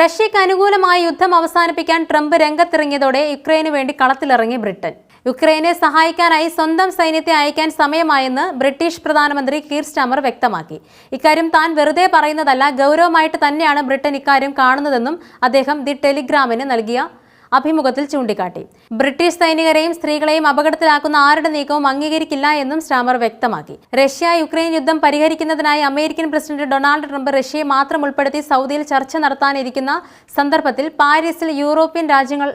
റഷ്യയ്ക്ക് അനുകൂലമായ യുദ്ധം അവസാനിപ്പിക്കാൻ ട്രംപ് രംഗത്തിറങ്ങിയതോടെ യുക്രൈന് വേണ്ടി കളത്തിലിറങ്ങി ബ്രിട്ടൻ. യുക്രൈനെ സഹായിക്കാനായി സ്വന്തം സൈന്യത്തെ അയക്കാൻ സമയമായെന്ന് ബ്രിട്ടീഷ് പ്രധാനമന്ത്രി കീർ സ്റ്റാമർ വ്യക്തമാക്കി. ഇക്കാര്യം താൻ വെറുതെ പറയുന്നതല്ല ഗൗരവമായിട്ട് തന്നെയാണ് ബ്രിട്ടൻ ഇക്കാര്യം കാണുന്നതെന്നും അദ്ദേഹം ദി ടെലിഗ്രാമിന് നൽകിയ അഭിമുഖത്തിൽ ചൂണ്ടിക്കാട്ടി. ബ്രിട്ടീഷ് സൈനികരെയും സ്ത്രീകളെയും അപകടത്തിലാക്കുന്ന ആരുടെ നീക്കവും അംഗീകരിക്കില്ല എന്നും സ്റ്റാമർ വ്യക്തമാക്കി. റഷ്യ യുക്രൈൻ യുദ്ധം പരിഹരിക്കുന്നതിനായി അമേരിക്കൻ പ്രസിഡന്റ് ഡൊണാൾഡ് ട്രംപ് റഷ്യയെ മാത്രം ഉൾപ്പെടുത്തി സൗദിയിൽ ചർച്ച നടത്താനിരിക്കുന്ന സന്ദർഭത്തിൽ പാരീസിൽ യൂറോപ്യൻ രാജ്യങ്ങൾ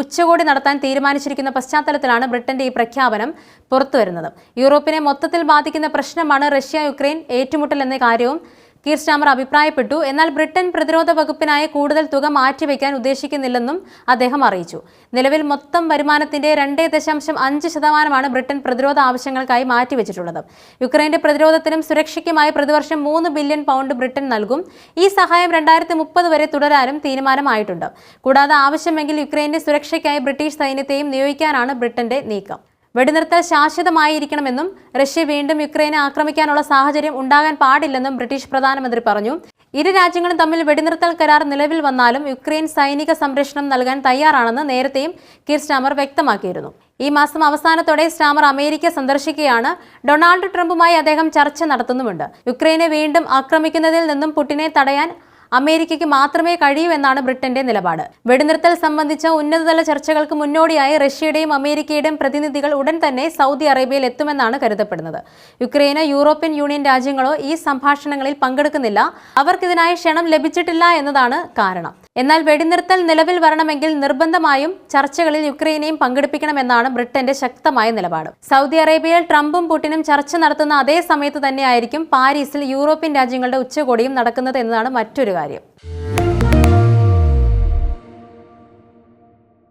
ഉച്ചകോടി നടത്താൻ തീരുമാനിച്ചിരിക്കുന്ന പശ്ചാത്തലത്തിലാണ് ബ്രിട്ടന്റെ ഈ പ്രഖ്യാപനം പുറത്തുവരുന്നത്. യൂറോപ്പിനെ മൊത്തത്തിൽ ബാധിക്കുന്ന പ്രശ്നമാണ് റഷ്യ യുക്രൈൻ ഏറ്റുമുട്ടൽ എന്ന കാര്യവും കീർ സ്റ്റാമർ അഭിപ്രായപ്പെട്ടു. എന്നാൽ ബ്രിട്ടൻ പ്രതിരോധ വകുപ്പിനായി കൂടുതൽ തുക മാറ്റിവെക്കാൻ ഉദ്ദേശിക്കുന്നില്ലെന്നും അദ്ദേഹം അറിയിച്ചു. നിലവിൽ മൊത്തം വരുമാനത്തിന്റെ രണ്ടേ ദശാംശം അഞ്ച് ശതമാനമാണ് ബ്രിട്ടൻ പ്രതിരോധ ആവശ്യങ്ങൾക്കായി മാറ്റിവെച്ചിട്ടുള്ളത്. യുക്രൈന്റെ പ്രതിരോധത്തിനും സുരക്ഷയ്ക്കുമായി പ്രതിവർഷം മൂന്ന് ബില്യൺ പൗണ്ട് ബ്രിട്ടൻ നൽകും. ഈ സഹായം രണ്ടായിരത്തി മുപ്പത് വരെ തുടരാനും തീരുമാനമായിട്ടുണ്ട്. കൂടാതെ ആവശ്യമെങ്കിൽ യുക്രൈന്റെ സുരക്ഷയ്ക്കായി ബ്രിട്ടീഷ് സൈന്യത്തെയും നിയോഗിക്കാനാണ് ബ്രിട്ടന്റെ നീക്കം. വെടിനിർത്തൽ ശാശ്വതമായിരിക്കണമെന്നും റഷ്യ വീണ്ടും യുക്രൈനെ ആക്രമിക്കാനുള്ള സാഹചര്യം ഉണ്ടാകാൻ പാടില്ലെന്നും ബ്രിട്ടീഷ് പ്രധാനമന്ത്രി പറഞ്ഞു. ഇരു രാജ്യങ്ങളും തമ്മിൽ വെടിനിർത്തൽ കരാർ നിലവിൽ വന്നാലും യുക്രൈൻ സൈനിക സംരക്ഷണം നൽകാൻ തയ്യാറാണെന്ന് നേരത്തെയും കീർ സ്റ്റാമർ വ്യക്തമാക്കിയിരുന്നു. ഈ മാസം അവസാനത്തോടെ സ്റ്റാമർ അമേരിക്ക സന്ദർശിക്കുകയാണ്. ഡൊണാൾഡ് ട്രംപുമായി അദ്ദേഹം ചർച്ച നടത്തുന്നുമുണ്ട്. യുക്രൈനെ വീണ്ടും ആക്രമിക്കുന്നതിൽ നിന്നും പുടിനെ തടയാൻ അമേരിക്കയ്ക്ക് മാത്രമേ കഴിയൂ എന്നാണ് ബ്രിട്ടന്റെ നിലപാട്. വെടിനിർത്തൽ സംബന്ധിച്ച ഉന്നതതല ചർച്ചകൾക്ക് മുന്നോടിയായി റഷ്യയുടെയും അമേരിക്കയുടെയും പ്രതിനിധികൾ ഉടൻ തന്നെ സൗദി അറേബ്യയിൽ എത്തുമെന്നാണ് കരുതപ്പെടുന്നത്. യുക്രൈന് യൂറോപ്യൻ യൂണിയൻ രാജ്യങ്ങളോ ഈ സംഭാഷണങ്ങളിൽ പങ്കെടുക്കുന്നില്ല. അവർക്കിതിനായി ക്ഷണം ലഭിച്ചിട്ടില്ല എന്നതാണ് കാരണം. എന്നാൽ വെടിനിർത്തൽ നിലവിൽ വരണമെങ്കിൽ നിർബന്ധമായും ചർച്ചകളിൽ യുക്രൈനെയും പങ്കെടുപ്പിക്കണമെന്നാണ് ബ്രിട്ടന്റെ ശക്തമായ നിലപാട്. സൗദി അറേബ്യയിൽ ട്രംപും പുടിനും ചർച്ച നടത്തുന്ന അതേ സമയത്ത് തന്നെയായിരിക്കും പാരീസിൽ യൂറോപ്യൻ രാജ്യങ്ങളുടെ ഉച്ചകോടിയും നടക്കുന്നത് എന്നതാണ് മറ്റൊരു കാര്യം.